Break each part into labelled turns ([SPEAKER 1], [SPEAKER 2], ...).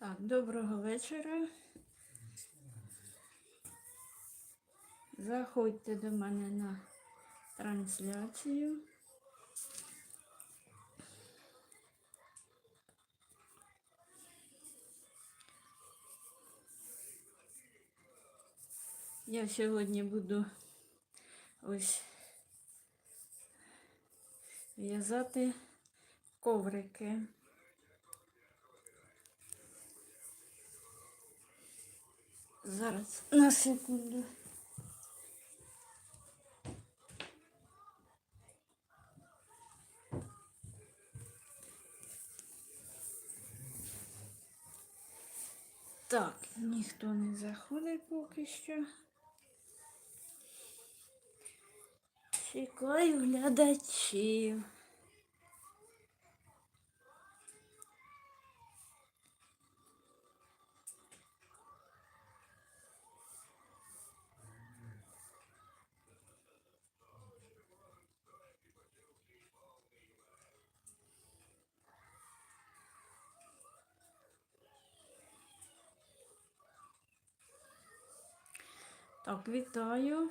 [SPEAKER 1] Так, доброго вечора. Заходьте до мене на трансляцію. Я сьогодні буду ось в'язати коврики. Зараз на секунду. Так, ніхто не заходить поки що. Чекаю глядачів. Так, вітаю.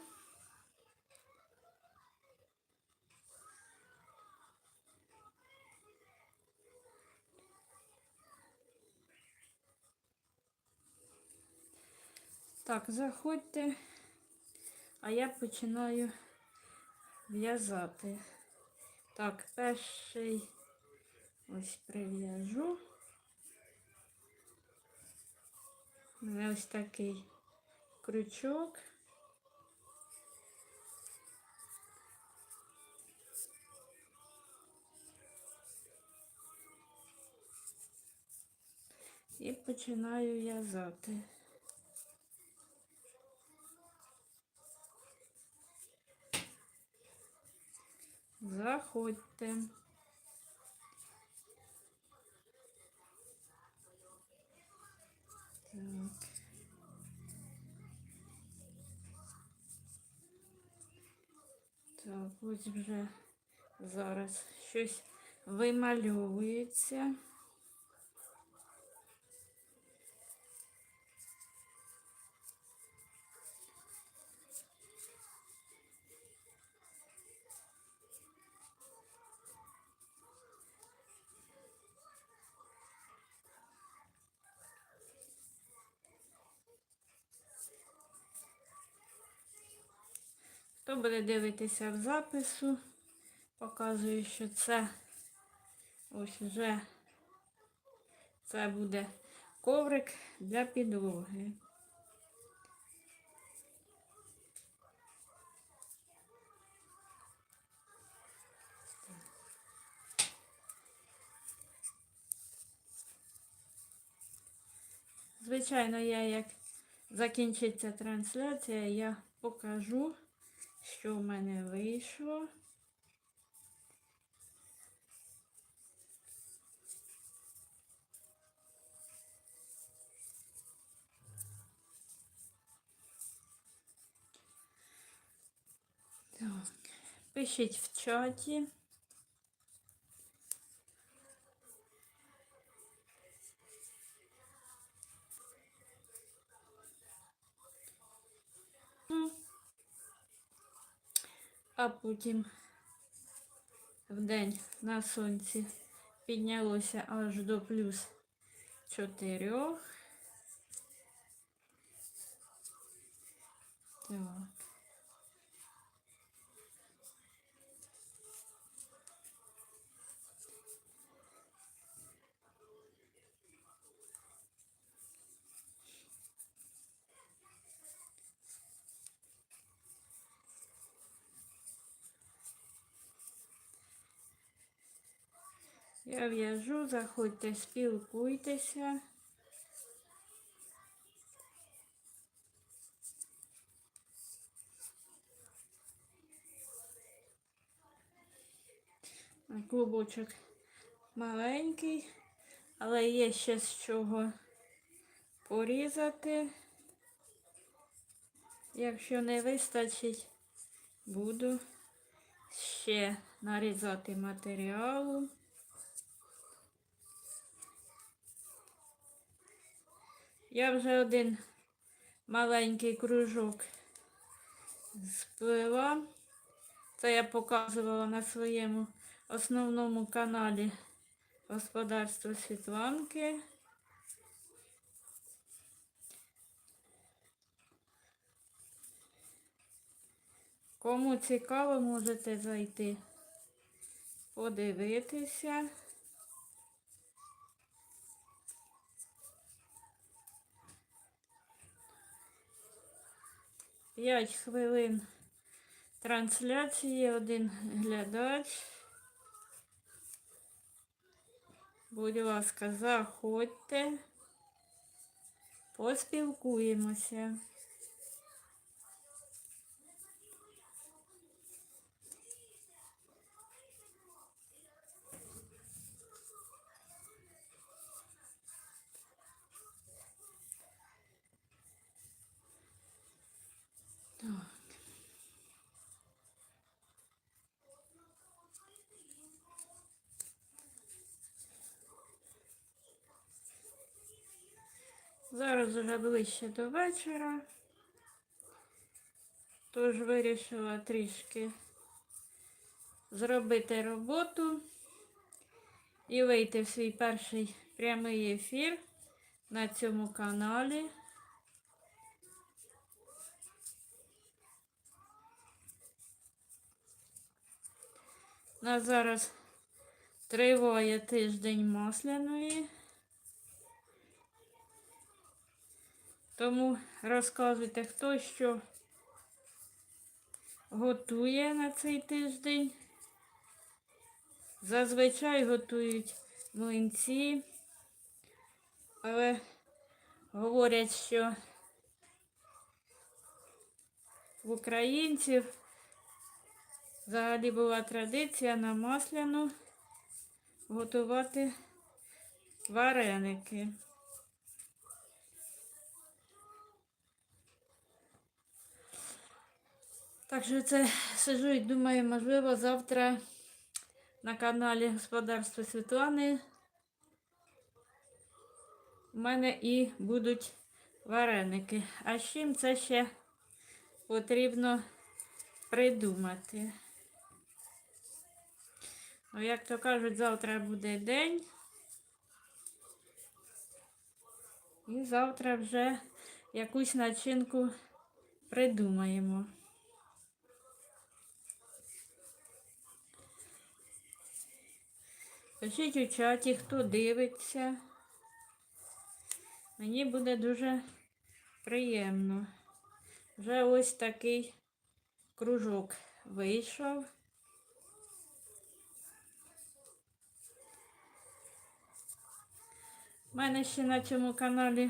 [SPEAKER 1] Так, заходьте, а я починаю в'язати. Так, перший ось прив'яжу. У мене ось такий крючок. І починаю в'язати. Заходьте. Так. Так, ось вже зараз щось вимальовується. Буде дивитися в запису, показую, що це ось вже це буде коврик для підлоги. Звичайно, я як закінчиться трансляція, я покажу, що в мене вийшло. Пишіть в чаті. Ну, А потім в день на сонці піднялося аж до плюс 4. Так. Я в'яжу, заходьте, спілкуйтеся. Клубочок маленький, але є ще з чого порізати. Якщо не вистачить, буду ще нарізати матеріалу. Я вже один маленький кружок сплила. Це я показувала на своєму основному каналі Господарство Світланки. Кому цікаво, можете зайти, подивитися. П'ять хвилин трансляції, один глядач. Будь ласка, заходьте, поспілкуємося. Зараз вже ближче до вечора. Тож вирішила трішки зробити роботу і вийти в свій перший прямий ефір на цьому каналі. На зараз триває тиждень масляної. Тому розказуйте, хто що готує на цей тиждень. Зазвичай готують млинці, але говорять, що в українців взагалі була традиція на масляну готувати вареники. Так що це сижу і думаю, можливо, завтра на каналі Господарство Світлани у мене і будуть вареники. А з чим це ще потрібно придумати? Ну, як то кажуть, завтра буде день. І завтра вже якусь начинку придумаємо. Пишіть у чаті, хто дивиться. Мені буде дуже приємно. Вже ось такий кружок вийшов. У мене ще на цьому каналі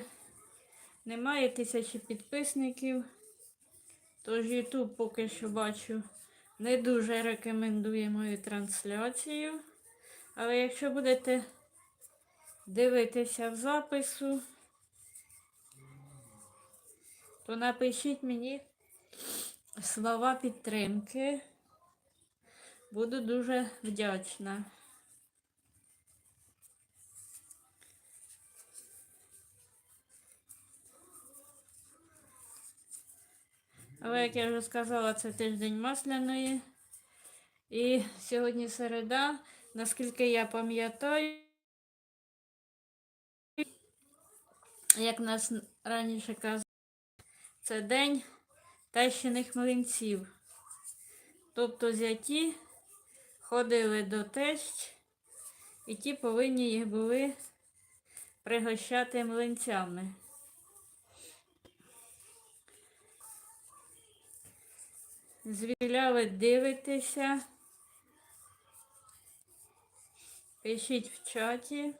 [SPEAKER 1] немає тисячі підписників. Тож YouTube поки що бачу не дуже рекомендує мою трансляцію. Але якщо будете дивитися в запису, то напишіть мені слова підтримки. Буду дуже вдячна. Але, як я вже сказала, це тиждень масляної. І сьогодні середа, наскільки я пам'ятаю, як нас раніше казали, це день тещиних млинців. Тобто зяті ходили до тещ, і ті повинні їх були пригощати млинцями. Звіля ви Пишіть в чаті.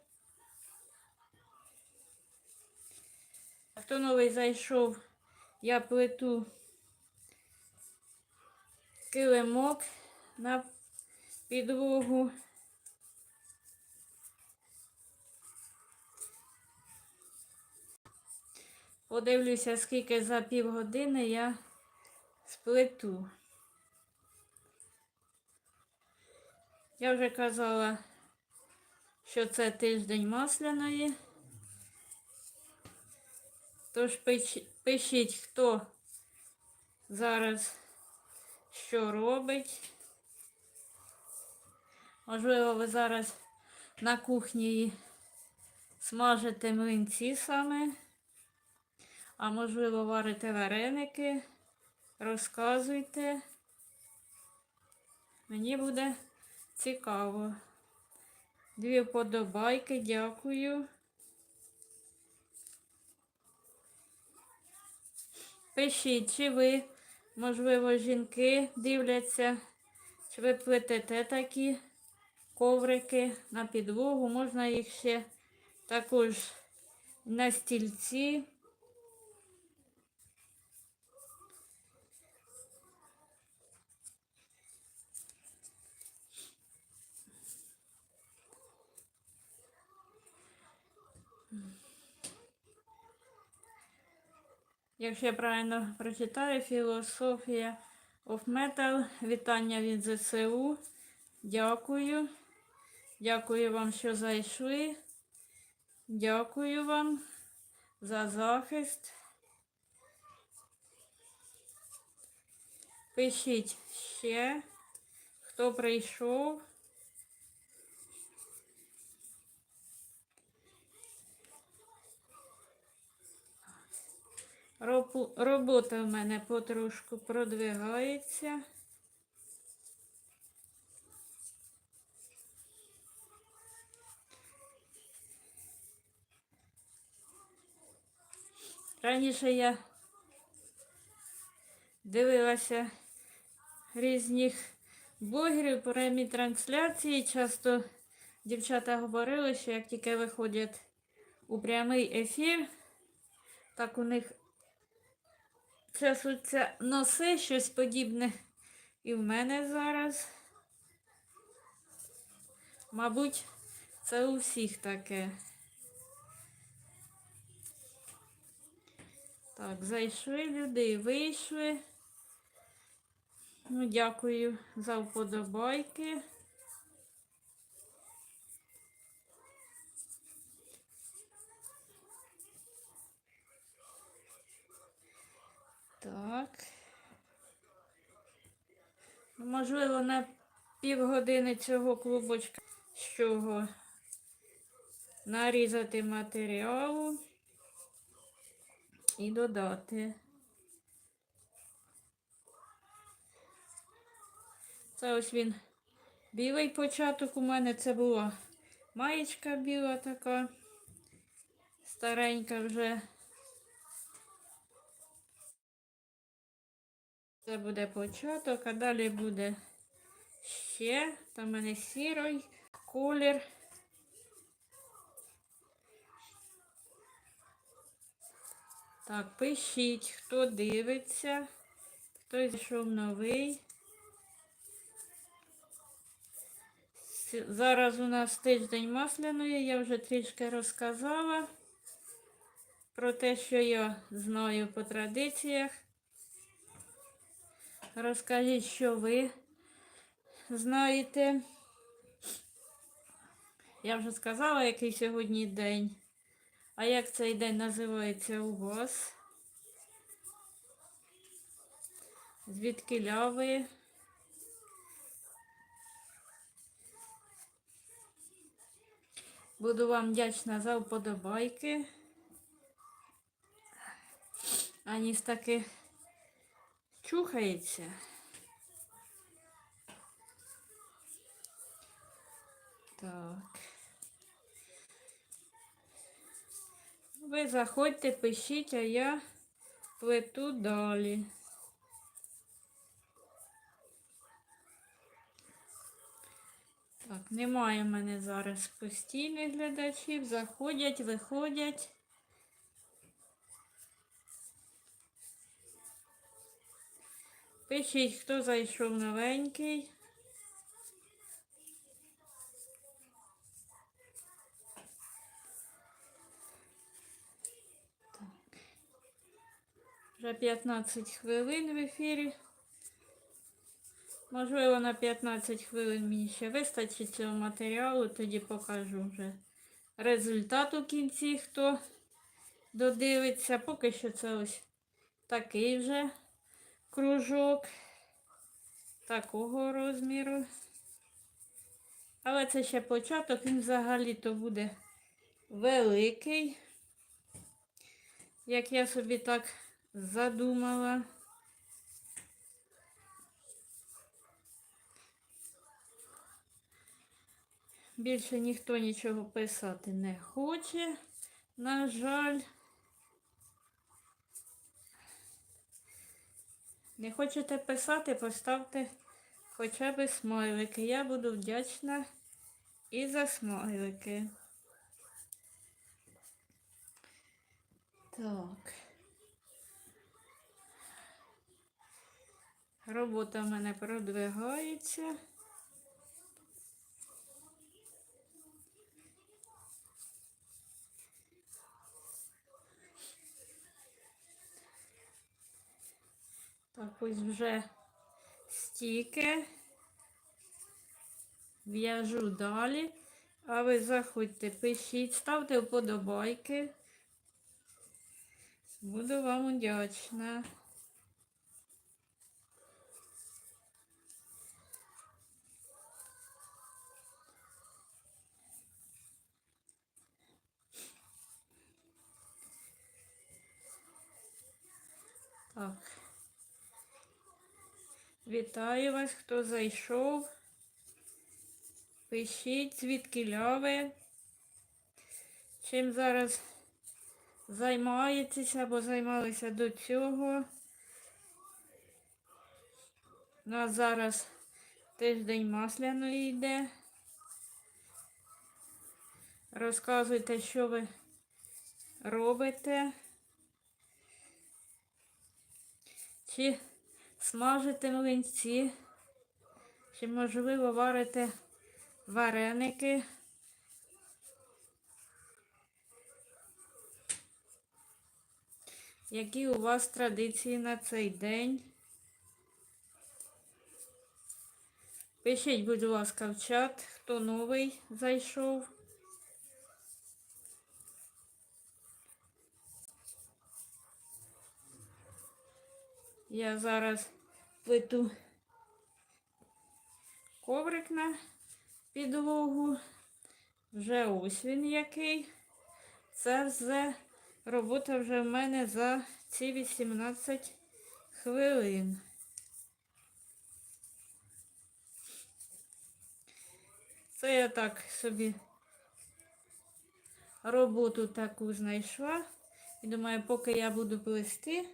[SPEAKER 1] Хто новий зайшов, я плету килимок на підлогу. Подивлюся, скільки за півгодини я сплету. Я вже казала, що це тиждень масляної. Тож пишіть, хто зараз що робить. Можливо, ви зараз на кухні смажите млинці саме, а можливо, варите вареники. Розказуйте. Мені буде цікаво. Дві вподобайки, дякую. Пишіть, чи ви, можливо, жінки дивляться, чи ви плетете такі коврики на підлогу. Можна їх ще також на стільці. Якщо я правильно прочитаю, філософія of Metal. Вітання від ЗСУ. Дякую. Дякую вам, що зайшли. Дякую вам за захист. Пишіть ще, хто прийшов. Робота в мене потрошку продвигається. Раніше я дивилася різних блогерів по прямій трансляції. Часто дівчата говорили, що як тільки виходять у прямий ефір, так у них часуться носи, щось подібне і в мене зараз. Мабуть, це у всіх таке. Так, зайшли люди вийшли. Ну, дякую за вподобайки. Так. Ну, Можливо, на півгодини цього клубочка з чого нарізати матеріалу і додати. Це ось він білий початок у мене. Це була маєчка біла така, старенька вже. Це буде початок, а далі буде ще. Там у мене сірий колір. Так, пишіть, хто дивиться, хто зайшов новий. Зараз у нас тиждень масляної, я вже трішки розказала про те, що я знаю по традиціях. Розкажіть, що ви знаєте. Я вже сказала, який сьогодні день. А як цей день називається у вас? Звідки ви? Буду вам вдячна за вподобайки. Аніс таки чухається. Так. Ви заходьте, пишіть, а я плету далі. Так, немає в мене зараз постійних глядачів. Заходять, виходять. Пишіть, хто зайшов новенький. Вже 15 хвилин в ефірі. Можливо, на 15 хвилин мені ще вистачить цього матеріалу, тоді покажу вже результат у кінці, хто додивиться. Поки що це ось такий вже кружок такого розміру. Але це ще початок, він взагалі-то буде великий, як я собі так задумала. Більше ніхто нічого писати не хоче, на жаль. Не хочете писати, поставте хоча б смайлики. Я буду вдячна і за смайлики. Так. Робота в мене продвигається. Так, ось вже стільки. В'яжу далі. А ви заходьте, пишіть, ставте вподобайки. Буду вам вдячна. Так. Вітаю вас, хто зайшов. Пишіть, звідки ляви. Чим зараз займаєтеся або займалися до цього. У нас зараз тиждень масляної йде. Розказуйте, що ви робите. Чи смажите млинці, чи, можливо, варите вареники. Які у вас традиції на цей день? Пишіть, будь ласка, в чат, хто новий зайшов. Я зараз плиту коврик на підлогу. Вже ось він який. Це все робота вже в мене за ці 18 хвилин. Це я так собі роботу таку знайшла. І думаю, поки я буду плести,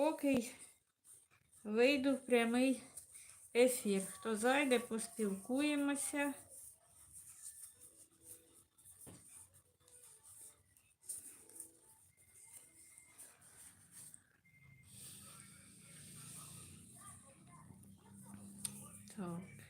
[SPEAKER 1] поки вийду в прямий ефір. Хто зайде, поспілкуємося. Так.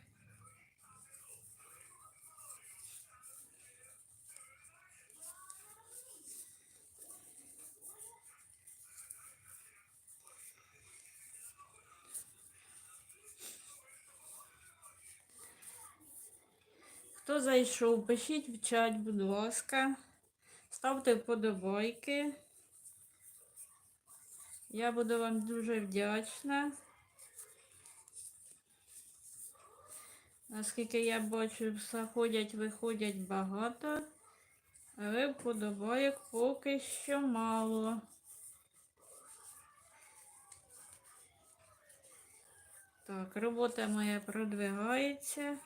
[SPEAKER 1] Хто зайшов, пишіть в чат, будь ласка. Ставте вподобайки. Я буду вам дуже вдячна. Наскільки я бачу, заходять, виходять багато, але вподобайок поки що мало. Так, робота моя продвигається.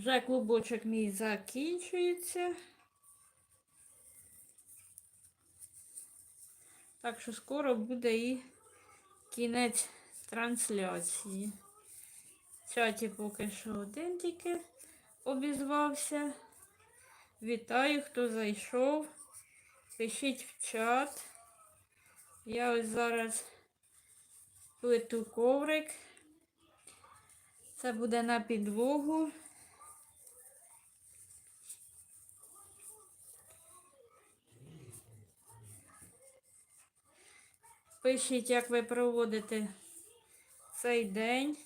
[SPEAKER 1] Вже клубочок мій закінчується. Так що скоро буде і кінець трансляції. В чаті поки що один тільки обізвався. Вітаю, хто зайшов. Пишіть в чат. Я ось зараз плиту коврик. Це буде на підлогу. Пишіть, як ви проводите цей день.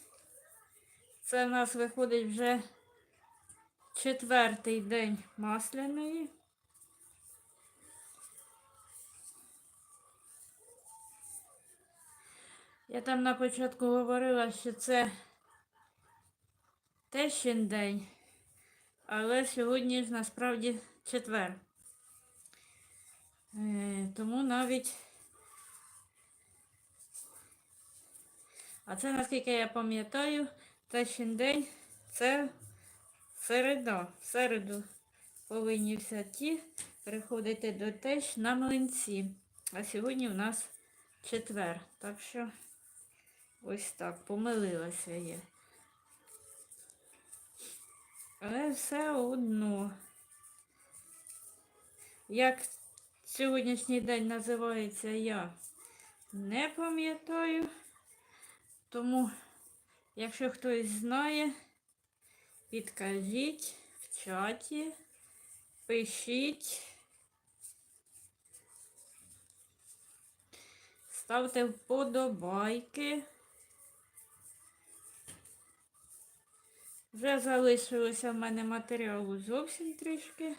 [SPEAKER 1] Це в нас виходить вже четвертий день масляної. Я там на початку говорила, що це тещин день, але сьогодні ж насправді четвер. Е, тому навіть. А це, наскільки я пам'ятаю, тещин день це середа. В середу повинні всі ті приходити до тещ на млинці. А сьогодні у нас четвер. Так що ось так, помилилася я. Але все одно. Як сьогоднішній день називається, я не пам'ятаю. Тому, якщо хтось знає, підкажіть в чаті, пишіть, ставте вподобайки. Вже залишилося в мене матеріалу зовсім трішки.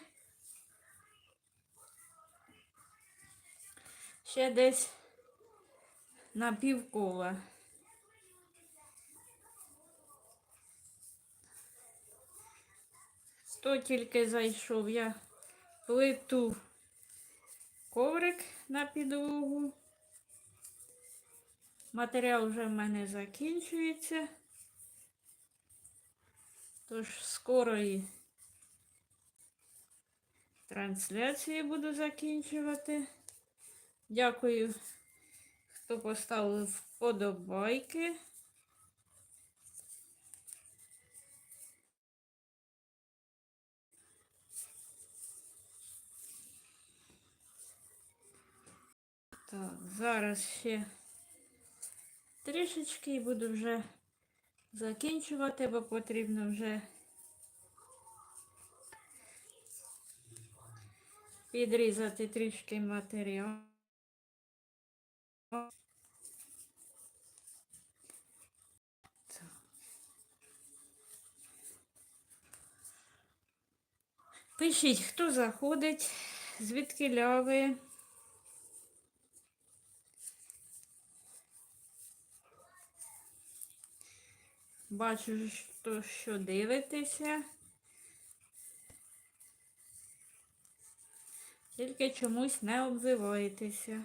[SPEAKER 1] Ще десь на півкола. Хто тільки зайшов, я плиту коврик на підлогу. Матеріал вже в мене закінчується. Тож скорої трансляції буду закінчувати. Дякую, хто поставив вподобайки. Так, зараз ще трішечки і буду вже закінчувати, бо потрібно вже підрізати трішки матеріал. Пишіть, хто заходить, звідки ляви. Бачу, що, що дивитеся. Тільки чомусь не обзиваєтеся.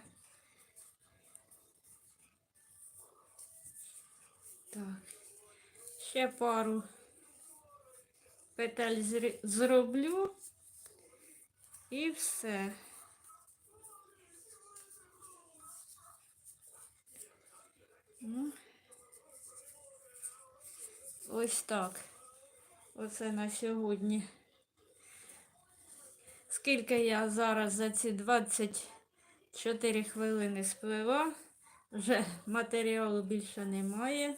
[SPEAKER 1] Так. Ще пару петель зроблю і все. Ну. Ось так. Оце на сьогодні. Скільки я зараз за ці 24 хвилини сплила, вже матеріалу більше немає.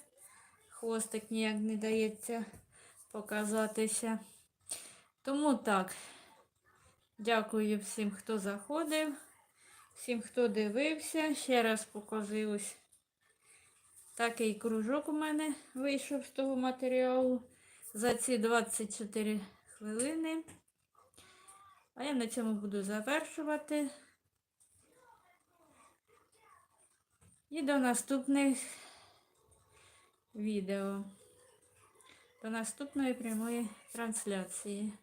[SPEAKER 1] Хвостик ніяк не дається показатися. Тому так. Дякую всім, хто заходив, всім, хто дивився. Ще раз показую ось Такий кружок у мене вийшов з того матеріалу за ці 24 хвилини. А я на цьому буду завершувати. І до наступних відео. До наступної прямої трансляції.